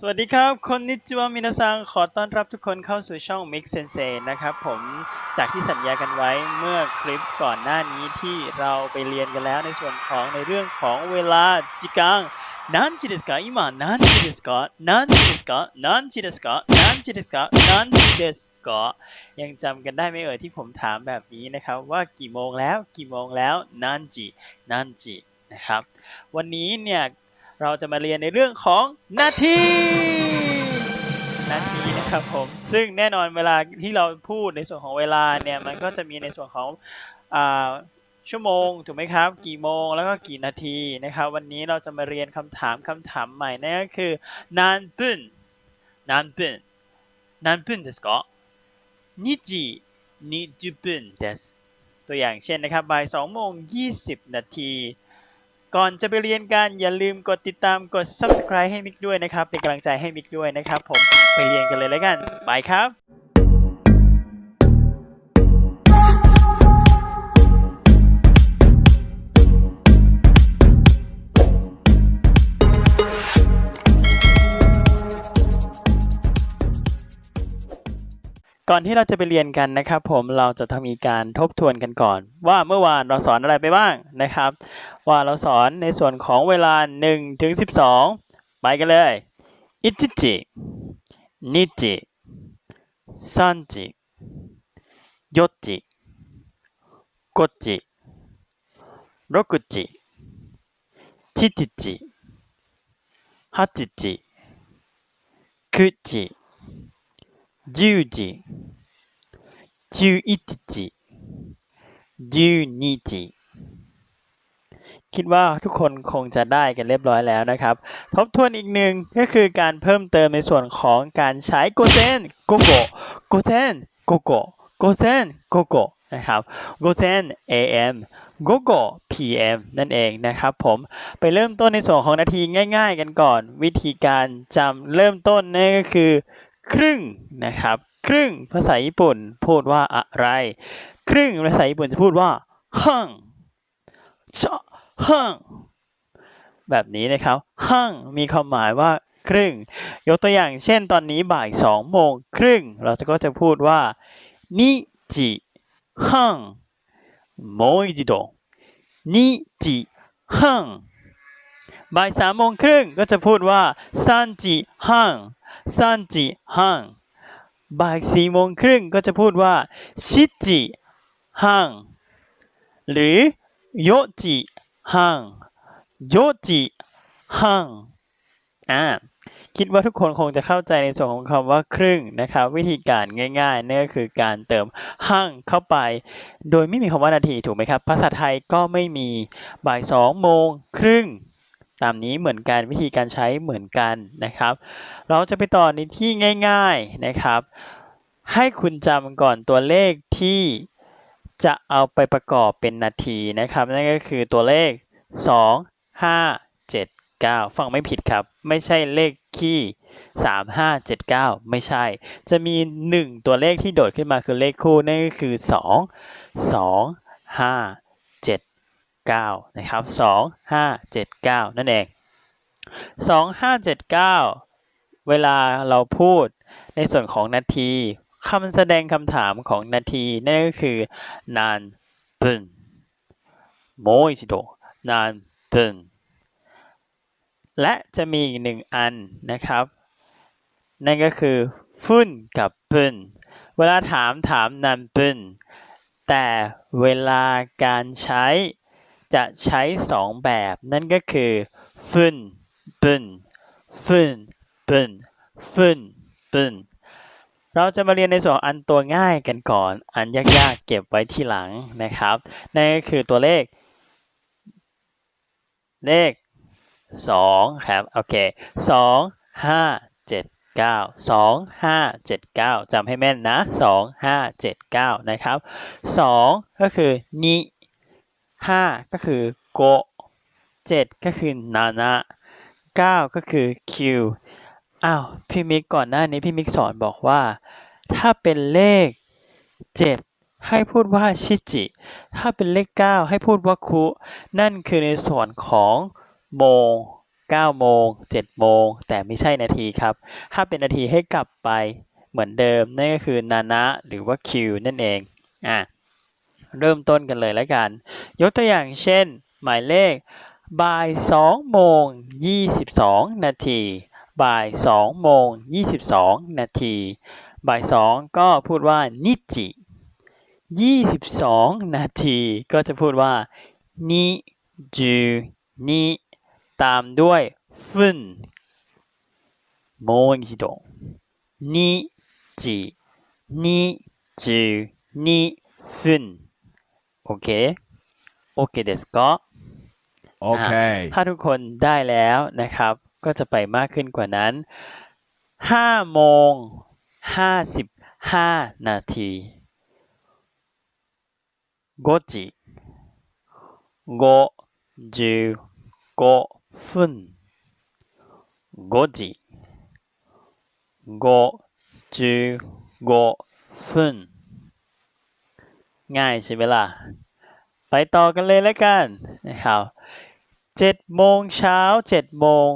สวัสดีครับ คนนิจวมินาซัง ขอต้อนรับทุกคนเข้าสู่ช่อง Mix Sense นะครับผม จากที่สัญญากันไว้เมื่อคลิปก่อนหน้านี้ที่เราไปเรียนกันแล้วในส่วนของในเรื่องของเวลาจิกังนั่นจิเดสกาอิมานั่นจิเดสกานั่นจิเดสกานั่นจิเดสกานั่นจิเดสกานั่นจิเดสกายังจำกันได้ไหมเอ่ยที่ผมถามแบบนี้นะครับว่ากี่โมงแล้วกี่โมงแล้วนั่นจินั่นจินะครับ วันนี้เนี่ย เราจะมาเรียนในเรื่องของนาทีนาทีนะครับผมซึ่งแน่นอนเวลาที่เราพูดในส่วนของเวลาเนี่ยมันก็จะมีในส่วนของชั่วโมงถูกไหมครับ กี่โมงแล้วก็กี่นาทีนะครับวันนี้เราจะมาเรียนคำถามคำถามใหม่นั่นก็คือนานปุ่นนานปุ่นนานปุ่นเดสก็นิจินิจุปุ่นเดตัวอย่างเช่นนะครับบ่ายสองโมงยี่สิบนาที ก่อนจะไปเรียนกันอย่าลืมกดติดตามกด subscribe ให้มิกด้วยนะครับ เป็นกำลังใจให้มิกด้วยนะครับ ผมไปเรียนกันเลยแล้วกัน ไปครับ ก่อนที่เราจะไปเรียนกันนะครับ ผมเราจะต้องมีการทบทวนกันก่อน ว่าเมื่อวานเราสอนอะไรไปบ้างนะครับ ว่าเราสอนในส่วนของเวลา1ถึง12 ไปกันเลย1จิ2จิ3จิ4จิ5จิ6จิ7จิ8จิ9จิ 10时、11时、12时 คิดว่าทุกคนคงจะได้กันเรียบร้อยแล้วนะครับ ทบทวนอีกหนึ่งก็คือการเพิ่มเติมในส่วนของการใช้โกเซนโกโกโกเซนโกโกโกเซนโกโกนะครับโกเซน AM โกโก PM นั่นเองนะครับผมไปเริ่มต้นในส่วนของนาทีง่าย ๆ กันก่อน วิธีการจำเริ่มต้นนั่นก็คือ ครึ่งนะครับ ครึ่งภาษาญี่ปุ่นพูดว่าอะไร ครึ่งภาษาญี่ปุ่นจะพูดว่าฮั่งชะฮั่งแบบนี้นะครับฮั่งมีความหมายว่าครึ่ง ยกตัวอย่างเช่นตอนนี้บ่ายสองโมงครึ่ง เราจะก็จะพูดว่านิจิฮั่งโมอิจิโดนิจิฮั่งบ่ายสามโมงครึ่งก็จะพูดว่าซันจิฮั่ง ซันจิฮังบ่ายสี่โมงครึ่งก็จะพูดว่าชิจิฮังหรือโยจิฮังโยจิฮังอ่าคิดว่าทุกคนคงจะเข้าใจในส่วนของคำว่าครึ่งนะครับ วิธีการง่ายๆนั่นก็คือการเติมฮั่งเข้าไป โดยไม่มีคำว่านาทีถูกไหมครับ ภาษาไทยก็ไม่มีบ่ายสองโมงครึ่ง ตามนี้เหมือนกันวิธีการใช้เหมือนกันนะครับ เราจะไปต่อในที่ง่าย ๆนะครับ ให้คุณจำก่อนตัวเลขที่จะเอาไปประกอบเป็นนาทีนะครับ นั่นก็คือตัวเลข 2 5 7 9 ฟังไม่ผิดครับ ไม่ใช่เลขคี่3 5 7 9 ไม่ใช่ จะมี 1 ตัวเลขที่โดดขึ้นมาคือเลขคู่นั่นก็คือ 2 2 5 7 9นะครับ2 5 7 9 นั่นเอง 2 5 7 9 เวลาเราพูดในส่วนของนาทีคำแสดงคำถามของนาทีนั่นก็คือนานปุนโมอิจิโดนานปุนและจะมีอีกหนึ่งอันนะครับ นั่นก็คือฟุ่นกับปุนเวลาถามถามนานปุนแต่เวลาการใช้ จะใช้สองแบบนั่นก็คือฟุนปุนฟุนปุนฟุนปุนเราจะมาเรียนในส่วนองอันตัวง่ายกันก่อน อันยากๆเก็บไว้ที่หลังนะครับนั่นก็คือตัวเลข เลขสองครับโอเคสองห้าเจ็ดเก้าสองห้าเจ็ดเก้าจำให้แม่นนะสองห้าเจ็ดเก้านะครับสองก็คือนิ ห้าก็คือโกเจ็ดก็คือนานะเก้าก็คือคิวอ้าวพี่มิกก่อนหน้านี้พี่มิกสอนบอกว่า ถ้าเป็นเลข7ให้พูดว่าชิจิ ถ้าเป็นเลข 9 ให้พูดว่าคุ นั่นคือในส่วนของโมง9โมง7โมง แต่ไม่ใช่นาทีครับ ถ้าเป็นนาทีให้กลับไปเหมือนเดิม นั่นก็คือนานะหรือว่าคิวนั่นเอง อะ เริ่มต้นกันเลยแล้วกัน ยกตัวอย่างเช่น หมายเลขบ่าย2โมง22 นาที บ่าย2โมง22 นาที บ่าย 2 ก็พูดว่านิจิ22 นาที ก็จะพูดว่านิจูนิตามด้วยฟุนโมงจิโดนิจินิจูนิฟุน โอเคโอเคですか Okay. ถ้าทุกคนได้แล้วนะครับ ก็จะไปมากขึ้นกว่านั้น5โมง55 นาที5時55分5時55分 ง่ายใช่ไหมล่ะ ไปต่อกันเลยแล้วกันนะครับเจ็ดโมงเช้าเจ็ดโมง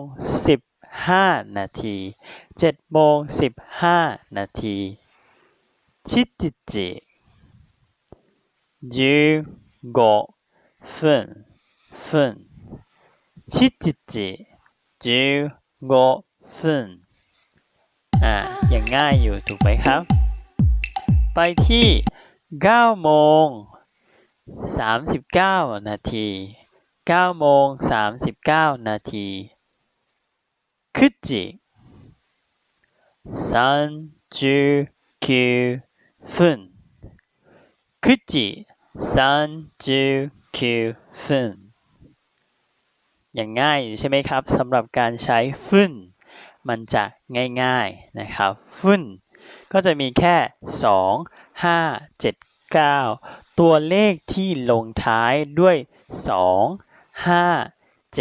สิบห้านาทีเจ็ดโมงสิบห้านาทีชิจิจิ15分分ชิจิจิ15分อ่ายังง่ายอยู่ถูกไหมครับ ไปที่ 9โมง39 นาที9โมง39 นาที9时39分9时39分อย่างง่ายอยู่ใช่ไหมครับสำหรับการใช้ฟุ่นมันจะง่ายๆนะครับฟุ่น ก็จะมีแค่ 2 5 7 9 ตัวเลขที่ลงท้ายด้วย 2 5 7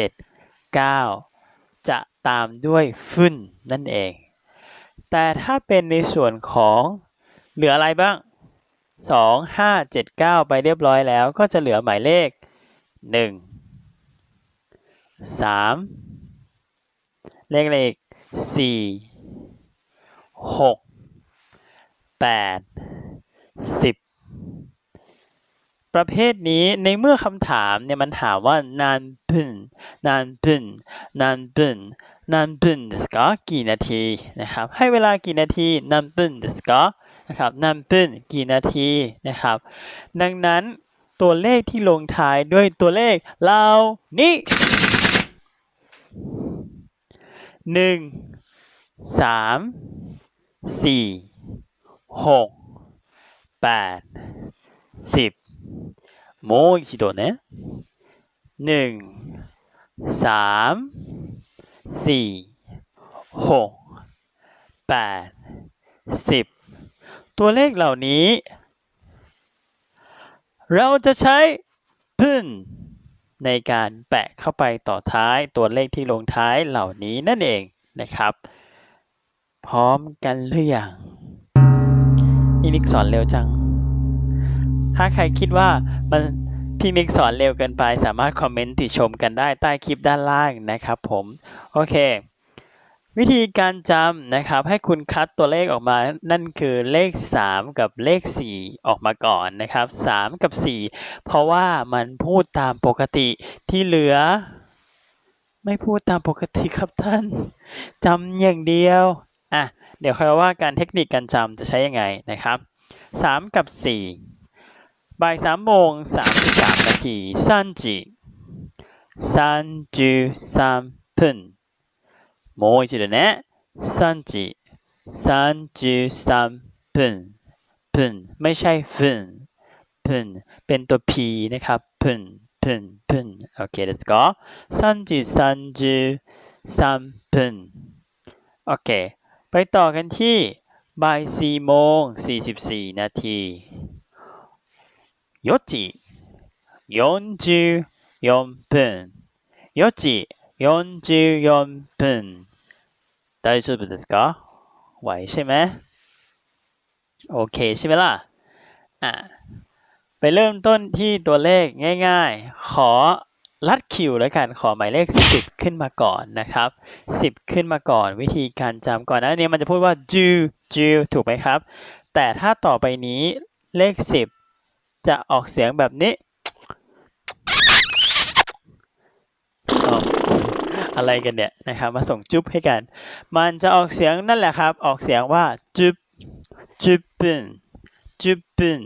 9 จะตามด้วยฟุ่นนั่นเอง แต่ถ้าเป็นในส่วนของเหลืออะไรบ้าง 2 5 7 9 ไปเรียบร้อยแล้วก็จะเหลือหมายเลข 1 3 เลขเลข4 6 8 10 ประเภทนี้ในเมื่อคำถามเนี่ยมันถามว่านานพึ่นนานพึ่นนานพึ่นนานพึ่นสกอกี่นาทีนะครับให้เวลากี่นาทีนานพึ่นสกนะครับนานพึ่นกี่นาทีนะครับ ดังนั้นตัวเลขที่ลงท้ายด้วยตัวเลขเรานี่หนึ่งสามสี่ หกแปดสิบโมอีกโดนะหนึ่งสามสี่หกแปดสิบตัวเลขเหล่านี้ เราจะใช้พื้นในการแปะเข้าไปต่อท้ายตัวเลขที่ลงท้ายเหล่านี้นั่นเองนะครับ พร้อมกันหรือยัง นี่นิกสอนเร็วจัง ถ้าใครคิดว่ามันพี่มิกสอนเร็วเกินไป สามารถคอมเมนต์ติชมกันได้ใต้คลิปด้านล่างนะครับผม โอเค วิธีการจำนะครับ ให้คุณคัดตัวเลขออกมา นั่นคือเลข 3 กับเลข 4 ออกมาก่อนนะครับ 3 กับ 4 เพราะว่ามันพูดตามปกติที่เหลือ ไม่พูดตามปกติครับท่านจำอย่างเดียว อ่ะเดี๋ยวค่อยว่าการเทคนิคการจำจะใช้ยังไงนะครับ 3 กับ 4 บ่าย3โมง33นาที3時33分もう一度ね3時33分分ไม่ใช่分分เป็นตัว p นะครับ分分分โอเค let's go 3時33分โอเค ไปต่อกันที่บ่าย4โมง44 นาที4時44分4時44分大丈夫ですかไหวใช่ไหมโอเคใช่ไหมล่ะอ่ะไปเริ่มต้นที่ตัวเลขง่ายๆ ขอ ลัดคิวแล้วกันขอหมายเลข 10 ขึ้นมาก่อนนะครับ 10 ขึ้นมาก่อนวิธีการจำก่อนหน้านี้มันจะพูดว่าจูจูถูกไหมครับ แต่ถ้าต่อไปนี้เลข 10 จะออกเสียงแบบนี้อ้าวอะไรกันเนี่ยนะครับมาส่งจุ๊บให้กัน มันจะออกเสียงนั่นแหละครับ ออกเสียงว่าจุ๊บจุ๊บปึนจุ๊บปึน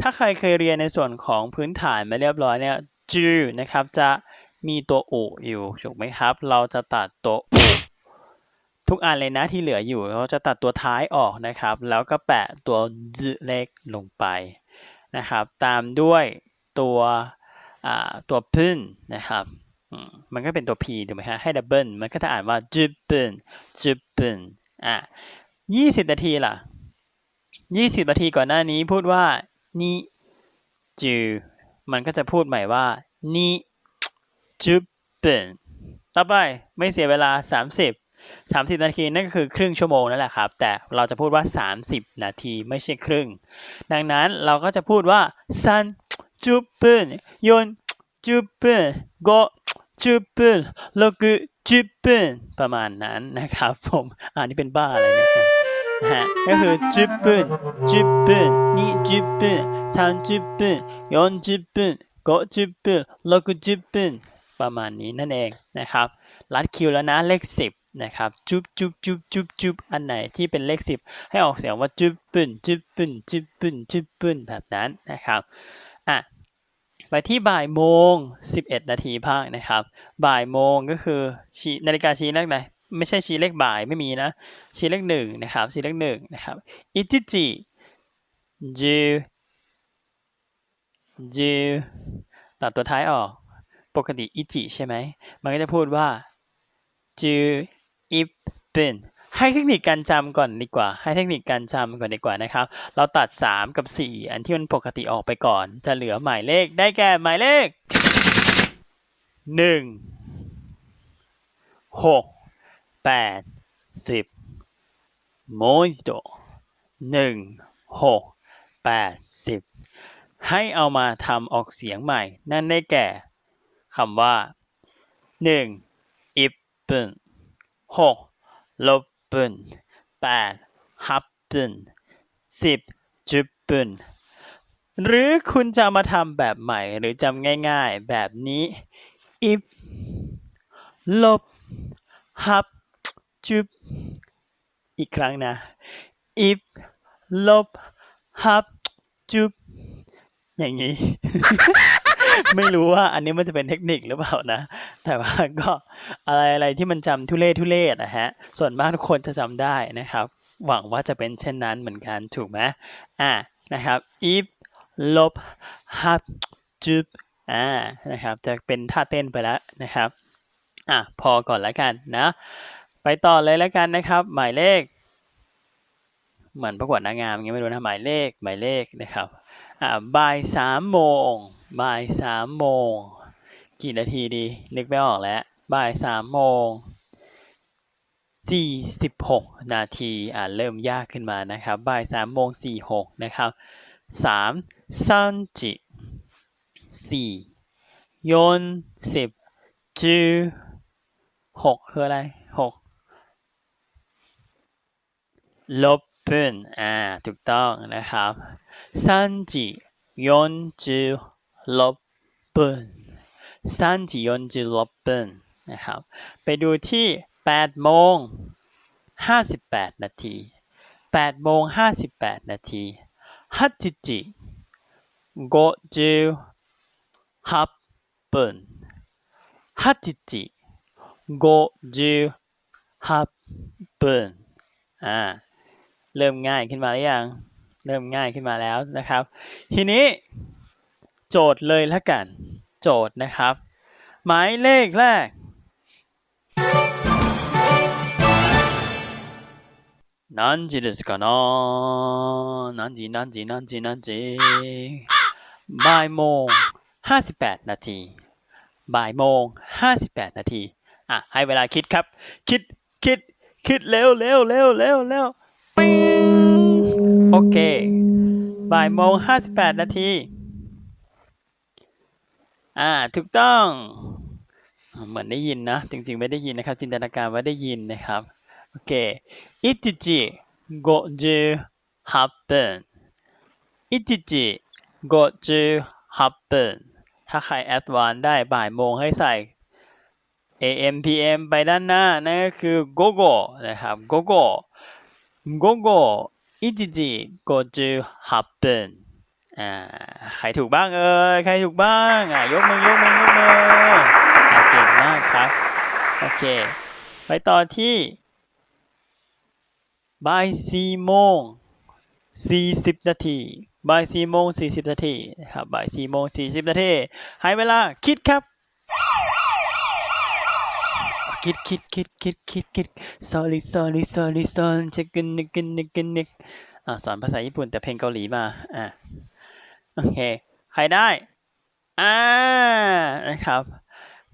ถ้าใครเคยเรียนในส่วนของพื้นฐานมาเรียบร้อยเนี่ย จูนะครับ จะมีตัวอุอยู่ถูกไหมครับ เราจะตัดตัวอุทุกอันเลยนะที่เหลืออยู่เราจะตัดตัวท้ายออกนะครับ แล้วก็แปะตัวจเล็กลงไปนะครับ ตามด้วยตัวตัวพึ่นนะครับมันก็เป็นตัว P ถูกไหมฮะให้ดับเบิลมันก็จะอ่านว่าจุบเปิลจุบเปิลอะยี่สิบนาทีล่ะยี่สิบนาทีก่อนหน้านี้พูดว่านี่จู มันก็จะพูดใหม่ว่านี่จุบเปิลต่อไปไม่เสียเวลา 30 30 นาทีนั่นก็คือครึ่งชั่วโมงนั่นแหละครับ แต่เราจะพูดว่า 30 นาทีไม่ใช่ครึ่ง ดังนั้นเราก็จะพูดว่าซันจุบเปิลยนจุบเปิลโกจุบเปิลโลกุจุบเปิลประมาณนั้นนะครับ ผมอ่านี่เป็นบ้าอะไรเนี่ย ฮะก็คือจุบเปิลจุบปิลนี่จุบเปิลสามจุบเปิลยนจุบเปิลโกจุบปิลโลกุจุบเปิลประมาณนี้นั่นเองนะครับลัดคิวแล้วนะเลขสิบนะครับจุ๊บจุ๊บจุ๊บจุ๊บจุ๊บอันไหนที่เป็นเลขสิบให้ออกเสียงว่าจุ๊บปึ้นจุ๊บปึ้นจุ๊บปึ้นจุ๊บปึ้นแบบนั้นนะครับอะไปที่บ่ายโมง 11 นาทีภาคนะครับ บ่ายโมงก็คือนาฬิกาชี้เลขไหน ไม่ใช่ชี้เลขบ่ายไม่มีนะ ชี้เลขหนึ่งนะครับ ชี้เลขหนึ่งนะครับอิจิจิจูจูตัดตัวท้ายออก ปกติอิจิใช่ไหม มันก็จะพูดว่าจูอิปเป็นให้เทคนิคการจำก่อนดีกว่า ให้เทคนิคการจำก่อนดีกว่านะครับ เราตัด 3 กับ 4 อันที่มันปกติออกไปก่อน จะเหลือหมายเลขได้แก่หมายเลข 1 6 8 10โมอิโดหนึ่งหกแปดสิบให้เอามาทำออกเสียงใหม่ นั่นได้แก่คำว่าหนึ่งอิปเปิลหกลบเปิลแปดฮับเปิลสิบจุบเปิลหรือคุณจะมาทำแบบใหม่หรือจำง่ายๆ แบบนี้อิปลบฮับ จุบอีกครั้งนะอิปลบฮับจุบอย่างนี้ ไม่รู้ว่าอันนี้มันจะเป็นเทคนิคหรือเปล่านะ แต่ว่าก็อะไรอะไรที่มันจำทุเล่ทุเล่นะฮะ ส่วนมากทุกคนจะจำได้นะครับ หวังว่าจะเป็นเช่นนั้นเหมือนกันถูกไหมอ่านะครับ if ลบ have จุบอ่านะครับ จะเป็นท่าเต้นไปแล้วนะครับ อะพอก่อนแล้วกันนะ ไปต่อเลยแล้วกันนะครับ หมายเลข เหมือนประกวดนางงามอย่างเงี้ยไม่รู้นะหมายเลขหมายเลขนะครับอ่าบ่ายสามโมงบ่ายสามโมงกี่นาทีดี นึกไม่ออกแล้วบ่ายสามโมงสี่สิบหกนาทีอ่าเริ่มยากขึ้นมานะครับบ่ายสามโมงสี่หกนะครับสามซันจิสี่ยนสิบจูหกคืออะไรหก ลบเพื่นอ่า ถูกต้องนะครับสามจิยนจืลบเพื่นสามจิยนจืลบเพื่นนะครับ ไปดูที่แปดโมงห้าสิบแปดนาทีแปดโมงห้าสิบแปดนาทีฮัจิจิโกจิฮับเปิลฮัจิจิโกจิฮับเปิลอ่า เริ่มง่ายขึ้นมาหรือยัง เริ่มง่ายขึ้นมาแล้วนะครับ ทีนี้โจทย์เลยละกัน โจทย์นะครับ หมายเลขแรก 何時ですかな何時何時何時何時บ่ายโมงห้าสิบแปดนาทีบ่ายโมงห้าสิบแปดนาทีอ่ะให้เวลาคิดครับ คิดคิดคิดเร็วเร็วเร็วเร็วเร็ว ปิงโอเคบ่ายโมงห้าสิบแปดนาทีอ่าถูกต้อง เหมือนได้ยินนะ จริงๆ ไม่ได้ยินนะครับ จินตนาการว่าได้ยินนะครับ โอเคอิจิจิโกจูฮับเปิลอิจิจิโกจูฮับเปิลถ้าใครแอดวานได้บ่ายโมงให้ใส่ AM PM ไปด้านหน้า นั่นก็คือโกโกนะครับโกโก โกโกอิจิจิโกจูฮับเปิลอ่าใครถูกบ้างเอ่ยใครถูกบ้างอะยกมือยกมือยกมืออะเก่งมากครับโอเค ไปต่อที่บ่ายสี่โมงสี่สิบนาทีบ่ายสี่โมงสี่สิบนาทีนะครับบ่ายสี่โมงสี่สิบนาทีให้เวลาคิดครับ คิดคิดคิดคิดคิดคิด sorry sorry sorry sorry จะกินนึกกึนนกกึนนกอ่สอนภาษาญี่ปุ่นแต่เพลงเกาหลีมาอ่าโอเค ใครได้ อ่า นะครับ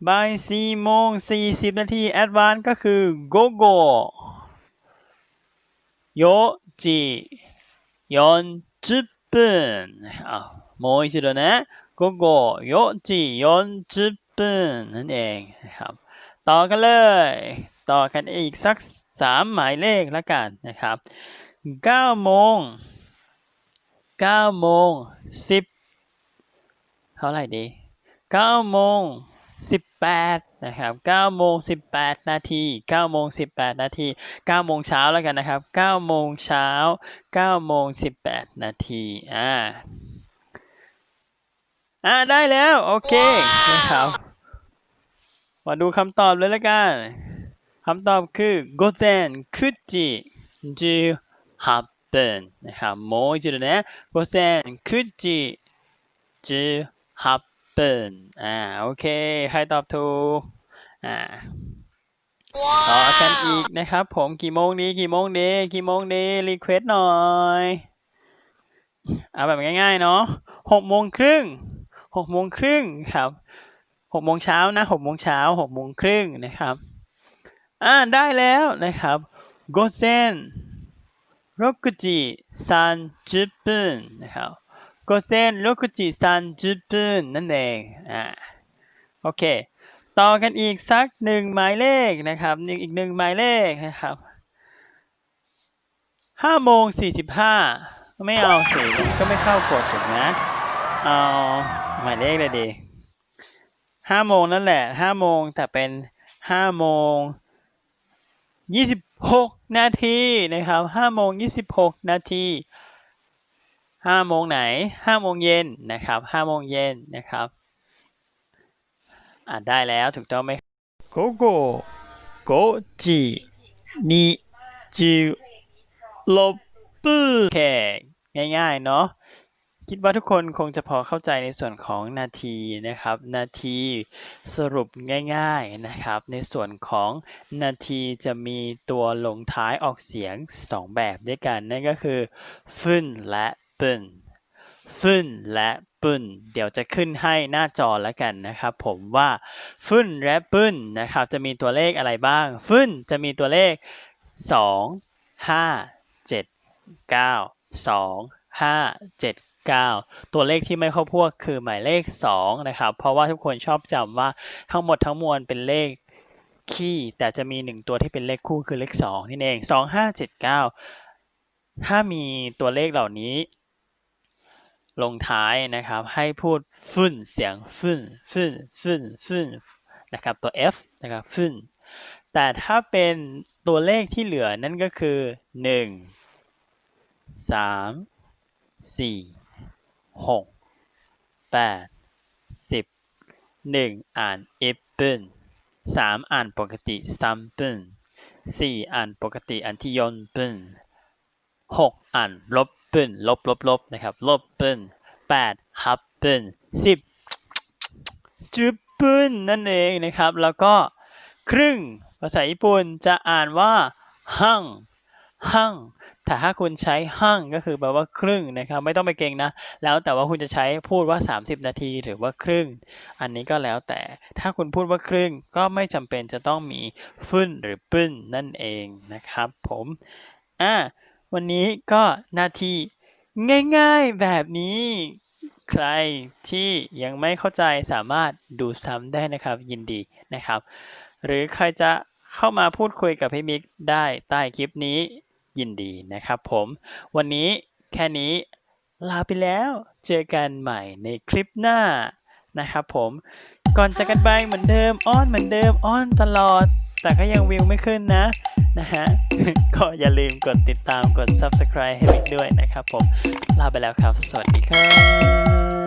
บ่ายสี่โมงสี่สิบนาทีแอดวานก็คือโกโกโยจิยอนจุดปุ่นอ้าวโมยชิโดนะโกโกโยจิยอนจุดปุ่นนั่นเองนะครับ ต่อกันเลย ต่อกันอีกสักสามหมายเลขแล้วกันนะครับเก้าโมงเก้าโมงสิบเท่าไหร่ดีเก้าโมงสิบแปดนะครับเก้าโมงสิบแปดนาทีเก้าโมงสิบแปดนาทีเก้าโมงเช้าแล้วกันนะครับเก้าโมงเช้าเก้าโมงสิบแปดนาทีอ่าอ่าได้แล้ว โอเคนะครับ มาดูคำตอบเลยละกัน คำตอบคือ午前9時18分นะครับもう一度ね午前9時18分อ่าโอเค ใครตอบถูกอ่าต่อกันอีกนะครับผมกี่โมงดีกี่โมงดีกี่โมงดีรีเควสหน่อยเอาแบบง่ายๆเนาะหกโมงครึ่งหกโมงครึ่งครับ หกโมงเช้านะหกโมงเช้าหกโมงครึ่งนะครับอ่าได้แล้วนะครับโกเซนรกจิซันจุปุนนะครับโกเซนรกจิซันจุปุนนั่นเองอ่าโอเคต่อกันอีกสักหนึ่งหมายเลขนะครับหนึ่งอีกหนึ่งหมายเลขนะครับห้าโมงสี่สิบห้าไม่เอาสิก็ไม่เข้ากฎถูกนะเอาหมายเลขเลยดี ห้าโมงนั่นแหละห้าโมงแต่เป็นห้าโมงยี่สิบหกนาทีนะครับห้าโมงยี่สิบหกนาทีห้าโมงไหนห้าโมงเย็นนะครับห้าโมงเย็นนะครับอ่าได้แล้วถูกต้องไหมโกโก้โกจินิจิลบปื้อโอเคง่ายๆเนาะ คิดว่าทุกคนคงจะพอเข้าใจในส่วนของนาทีนะครับ นาทีสรุปง่ายๆนะครับ ในส่วนของนาทีจะมีตัวลงท้ายออกเสียง 2 แบบด้วยกัน นั่นก็คือฟึ่นและปึ่นฟึ่นและปึ่นเดี๋ยวจะขึ้นให้หน้าจอแล้วกันนะครับผมว่าฟึ่นและปึ่นนะครับจะมีตัวเลขอะไรบ้างฟึ่นจะมีตัวเลข 2 5 7 9 2 5 7 9 ตัวเลขที่ไม่เข้าพวกคือหมายเลข 2 นะครับ เพราะว่าทุกคนชอบจำว่าทั้งหมดทั้งมวลเป็นเลขคี่ แต่จะมี 1 ตัวที่เป็นเลขคู่คือเลข 2 นี่เอง 2 5 7 9 ถ้ามีตัวเลขเหล่านี้ลงท้ายนะครับ ให้พูดฟึ่นเสียงฟึ่นฟึ่นฟึ่นฟึ่นนะครับ ตัว F นะครับฟึ่นแต่ถ้าเป็นตัวเลขที่เหลือนั่นก็คือ 1 3สี่ หกแปดสิบหนึ่งอ่านเอปเปิลสามอ่านปกติสตัมเปิลสี่อ่านปกติอันที่ยนเปิลหกอ่านลบเปิลลบลบลบนะครับลบเปิลแปดฮับเปิลสิบจุบเปิลนั่นเองนะครับ แล้วก็ครึ่งภาษาญี่ปุ่นจะอ่านว่า หั่งหั่ง แต่ถ้าคุณใช้หั่งก็คือแปลว่าครึ่งนะครับ ไม่ต้องไปเก่งนะ แล้วแต่ว่าคุณจะใช้พูดว่า 30 นาทีหรือว่าครึ่ง อันนี้ก็แล้วแต่ ถ้าคุณพูดว่าครึ่งก็ไม่จำเป็นจะต้องมีฟึ่นหรือปึ้นนั่นเองนะครับ ผม อ่า วันนี้ก็นาทีง่ายๆแบบนี้ใครที่ยังไม่เข้าใจสามารถดูซ้ำได้นะครับยินดีนะครับ หรือใครจะเข้ามาพูดคุยกับพี่มิกได้ใต้คลิปนี้ ยินดีนะครับผม วันนี้แค่นี้ลาไปแล้ว เจอกันใหม่ในคลิปหน้านะครับผม ก่อนจากกันไปเหมือนเดิมอ้อนเหมือนเดิมอ้อนตลอด แต่ก็ยังวิวไม่ขึ้นนะนะฮะ ก็อย่าลืมกดติดตามกด subscribe ให้มิกด้วยนะครับผม ลาไปแล้วครับ สวัสดีครับ